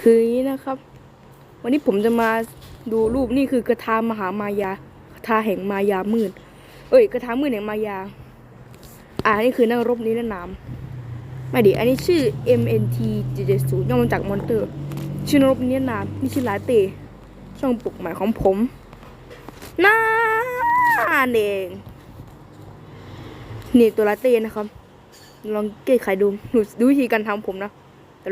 คืออย่างนี้นะครับ วันนี้ผมจะมาดูรูปนี่คือกระทามหามายากระทาแห่งมายามืดเอ้ยกระทามืดแห่งมายา อ่านี่คือนักรบนี้นามไม่ดิอันนี้ชื่อ MNT 770ย่อมาจากมอนเตอร์ ชื่อนักรบนี้นามนี่ชื่อลาเต้ช่องปลุกใหม่ของผมน่าเองนี่ตัวลาเต้นะครับ ลองแก้ไขดูดูดูวิธีการทำผมนะ เ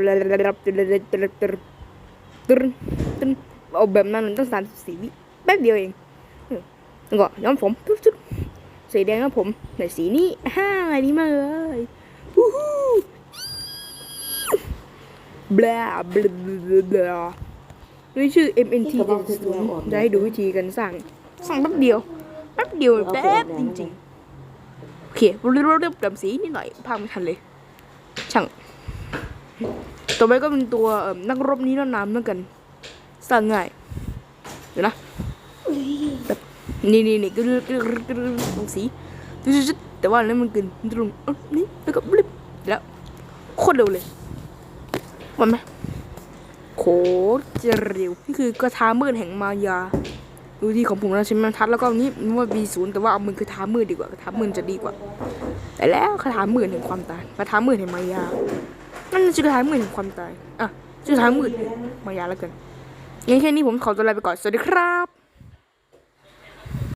อาแบบนั้นมันต้องสามสิบสี่วิแป๊บเดียวเองเออแล้วก็ย้อมผมชุดๆสีแดงนะผมในสีนี้ฮ่าดีมากเลยวู้ฮู้บลาบลาบลาบลานี่ชื่อ MNT จะให้ดูวิธีการสร้างสร้างแป๊บเดียวแป๊บเดียวแป๊บจริงๆ โอเคเราเรียบเรียบดำสีนิดหน่อยพากไม่ทันเลย ช่าง ต่อไปก็เป็นตัวนักรบนี้น้ำเหมือนกันสร้างง่ายเดี๋ยวนะแบบนี่นี่นี่ก็ลงสีจุดๆๆแต่ว่านั้นมันเกินตรงนี่แล้วก็บลิบแล้วโคตรเร็วเลยวันไหมโคตรจะเร็วนี่คือกระทามืดแห่งมายาดูที่ของผมนะใช้มันทัดแล้วก็อันนี้มันว่า B ศูนย์แต่ว่าเอามือคาถามืดดีกว่าคาถามืดจะดีกว่า แต่แล้วคาถามืดแห่งความตายคาถามืดแห่งมายา นั่นชื่อคายมืดแห่งความตาย อะชื่อคาถามืดแห่งมายาแล้วกันงั้นแค่นี้ผมขอตัวลาไปก่อน สวัสดีครับ